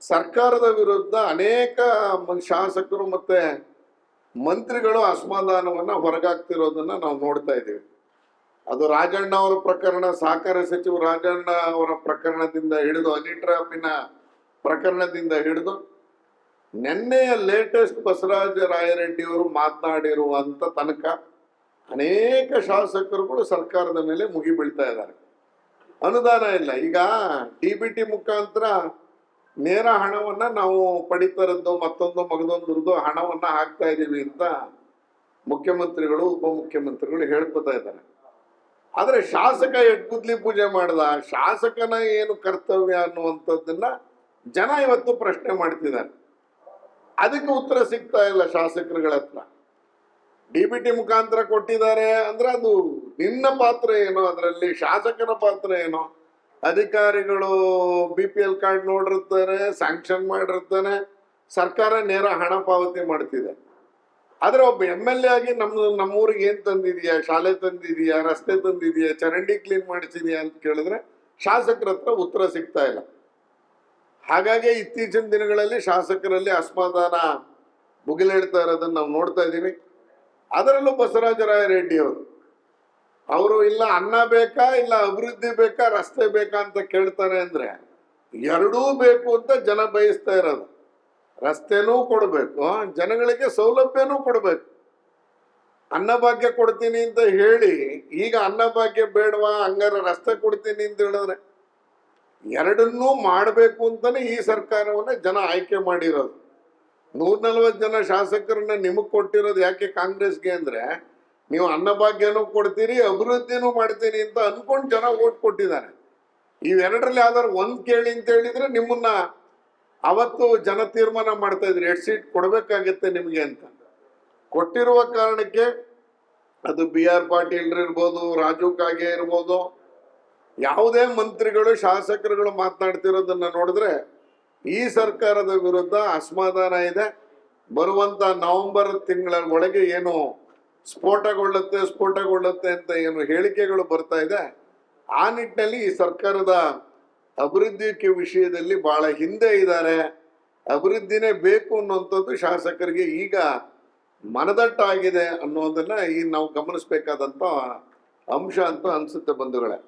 ಸರ್ಕಾರದ ವಿರುದ್ಧ ಅನೇಕ ಶಾಸಕರು ಮತ್ತೆ ಮಂತ್ರಿಗಳು ಅಸಮಾಧಾನವನ್ನ ಹೊರಗಾಗ್ತಿರೋದನ್ನ ನಾವು ನೋಡ್ತಾ ಇದ್ದೀವಿ. ಅದು ರಾಜಣ್ಣ ಅವರ ಪ್ರಕರಣ, ಸಹಕಾರ ಸಚಿವ ರಾಜಣ್ಣ ಅವರ ಪ್ರಕರಣದಿಂದ ಹಿಡಿದು ಅನಿಟ್ರಾಪಿನ ಪ್ರಕರಣದಿಂದ ಹಿಡಿದು ನಿನ್ನೆಯ ಲೇಟೆಸ್ಟ್ ಬಸವರಾಜ ರಾಯರೆಡ್ಡಿ ಅವರು ಮಾತನಾಡಿರುವಂತ ತನಕ ಅನೇಕ ಶಾಸಕರುಗಳು ಸರ್ಕಾರದ ಮೇಲೆ ಮುಗಿಬೀಳ್ತಾ ಇದ್ದಾರೆ. ಅನುದಾನ ಇಲ್ಲ. ಈಗ ಡಿ ಬಿ ಟಿ ಮುಖಾಂತರ ನೇರ ಹಣವನ್ನ ನಾವು ಪಡಿತರದ್ದು ಮತ್ತೊಂದು ಮಗದೊಂದು ಹಣವನ್ನ ಹಾಕ್ತಾ ಇದ್ದೀವಿ ಅಂತ ಮುಖ್ಯಮಂತ್ರಿಗಳು, ಉಪಮುಖ್ಯಮಂತ್ರಿಗಳು ಹೇಳ್ಕೊತಾ ಇದ್ದಾರೆ. ಆದ್ರೆ ಶಾಸಕ ಎಡ್ಗುದ್ಲಿ ಪೂಜೆ ಮಾಡ್ದ, ಶಾಸಕನ ಏನು ಕರ್ತವ್ಯ ಅನ್ನುವಂಥದ್ದನ್ನ ಜನ ಇವತ್ತು ಪ್ರಶ್ನೆ ಮಾಡ್ತಿದ್ದಾರೆ. ಅದಕ್ಕೆ ಉತ್ತರ ಸಿಗ್ತಾ ಇಲ್ಲ ಶಾಸಕರುಗಳ ಹತ್ರ. ಡಿ ಬಿ ಟಿ ಮುಖಾಂತರ ಕೊಟ್ಟಿದ್ದಾರೆ ಅಂದ್ರೆ ಅದು ನಿನ್ನ ಪಾತ್ರ ಏನೋ, ಅದರಲ್ಲಿ ಶಾಸಕನ ಪಾತ್ರ ಏನೋ. ಅಧಿಕಾರಿಗಳು ಬಿ ಪಿ ಎಲ್ ಕಾರ್ಡ್ ನೋಡಿರ್ತಾರೆ ಸ್ಯಾಂಕ್ಷನ್ ಮಾಡಿರ್ತಾನೆ, ಸರ್ಕಾರ ನೇರ ಹಣ ಪಾವತಿ ಮಾಡ್ತಿದೆ. ಆದರೆ ಒಬ್ಬ ಎಂ ಎಲ್ ಎ ಆಗಿ ನಮ್ಮ ನಮ್ಮೂರಿಗೆ ಏನು ತಂದಿದೆಯಾ? ಶಾಲೆ ತಂದಿದೆಯಾ? ರಸ್ತೆ ತಂದಿದೆಯಾ? ಚರಂಡಿ ಕ್ಲೀನ್ ಮಾಡಿಸಿದೆಯಾ ಅಂತ ಕೇಳಿದ್ರೆ ಶಾಸಕರ ಹತ್ರ ಉತ್ತರ ಸಿಗ್ತಾ ಇಲ್ಲ. ಹಾಗಾಗಿ ಇತ್ತೀಚಿನ ದಿನಗಳಲ್ಲಿ ಶಾಸಕರಲ್ಲಿ ಅಸಮಾಧಾನ ಮುಗಿಲೇಳ್ತಾ ಇರೋದನ್ನ ನಾವು ನೋಡ್ತಾ ಇದ್ದೀವಿ. ಅದರಲ್ಲೂ ಬಸವರಾಜರಾಯ ರೆಡ್ಡಿ ಅವರು ಅವರು ಇಲ್ಲ ಅನ್ನ ಬೇಕಾ, ಇಲ್ಲ ಅಭಿವೃದ್ಧಿ ಬೇಕಾ, ರಸ್ತೆ ಬೇಕಾ ಅಂತ ಕೇಳ್ತಾರೆ ಅಂದ್ರೆ ಎರಡೂ ಬೇಕು ಅಂತ ಜನ ಬಯಸ್ತಾ ಇರೋದು. ರಸ್ತೆನೂ ಕೊಡಬೇಕು ಜನಗಳಿಗೆ ಸೌಲಭ್ಯನೂ ಕೊಡಬೇಕು. ಅನ್ನಭಾಗ್ಯ ಕೊಡ್ತೀನಿ ಅಂತ ಹೇಳಿ, ಈಗ ಅನ್ನಭಾಗ್ಯ ಬೇಡವಾ, ಹಂಗಾರ ರಸ್ತೆ ಕೊಡ್ತೀನಿ ಅಂತ ಹೇಳಿದ್ರೆ ಎರಡನ್ನೂ ಮಾಡಬೇಕು ಅಂತಾನೆ ಈ ಸರ್ಕಾರವನ್ನ ಜನ ಆಯ್ಕೆ ಮಾಡಿರೋದು. ನೂರ ನಲ್ವತ್ತು ಜನ ಶಾಸಕರನ್ನ ನಿಮಗೆ ಕೊಟ್ಟಿರೋದು ಯಾಕೆ ಕಾಂಗ್ರೆಸ್ಗೆ ಅಂದ್ರೆ ನೀವು ಅನ್ನಭಾಗ್ಯನೂ ಕೊಡ್ತೀರಿ ಅಭಿವೃದ್ಧಿನೂ ಮಾಡ್ತೀರಿ ಅಂತ ಅನ್ಕೊಂಡು ಜನ ಓಟ್ ಕೊಟ್ಟಿದ್ದಾರೆ. ಇವೆರಡರಲ್ಲಿ ಯಾವ್ದಾದ್ರು ಒಂದ್ ಕೇಳಿ ಅಂತ ಹೇಳಿದ್ರೆ ನಿಮ್ಮನ್ನ ಅವತ್ತು ಜನ ತೀರ್ಮಾನ ಮಾಡ್ತಾ ಇದ್ರಿ ಎರಡ್ ಸೀಟ್ ಕೊಡ್ಬೇಕಾಗತ್ತೆ ನಿಮ್ಗೆ ಅಂತ. ಕೊಟ್ಟಿರುವ ಕಾರಣಕ್ಕೆ ಅದು ಬಿ ಆರ್ ಪಾಟೀಲ್ ಇರ್ಬೋದು, ರಾಜು ಕಾಗೆ ಇರ್ಬೋದು, ಯಾವುದೇ ಮಂತ್ರಿಗಳು, ಶಾಸಕರುಗಳು ಮಾತನಾಡ್ತಿರೋದನ್ನ ನೋಡಿದ್ರೆ ಈ ಸರ್ಕಾರದ ವಿರುದ್ಧ ಅಸಮಾಧಾನ ಇದೆ. ಬರುವಂತ ನವೆಂಬರ್ ತಿಂಗಳ ಒಳಗೆ ಏನು ಸ್ಫೋಟಗೊಳ್ಳುತ್ತೆ ಸ್ಫೋಟಗೊಳ್ಳುತ್ತೆ ಅಂತ ಏನು ಹೇಳಿಕೆಗಳು ಬರ್ತಾ ಇದೆ. ಆ ನಿಟ್ಟಿನಲ್ಲಿ ಈ ಸರ್ಕಾರದ ಅಭಿವೃದ್ಧಿ ವಿಷಯದಲ್ಲಿ ಬಹಳ ಹಿಂದೆ ಇದ್ದಾರೆ. ಅಭಿವೃದ್ಧಿನೇ ಬೇಕು ಅನ್ನುವಂಥದ್ದು ಶಾಸಕರಿಗೆ ಈಗ ಮನದಟ್ಟಾಗಿದೆ ಅನ್ನೋದನ್ನ ಈ ನಾವು ಗಮನಿಸಬೇಕಾದಂತ ಅಂಶ ಅಂತ ಅನ್ಸುತ್ತೆ ಬಂಧುಗಳೇ.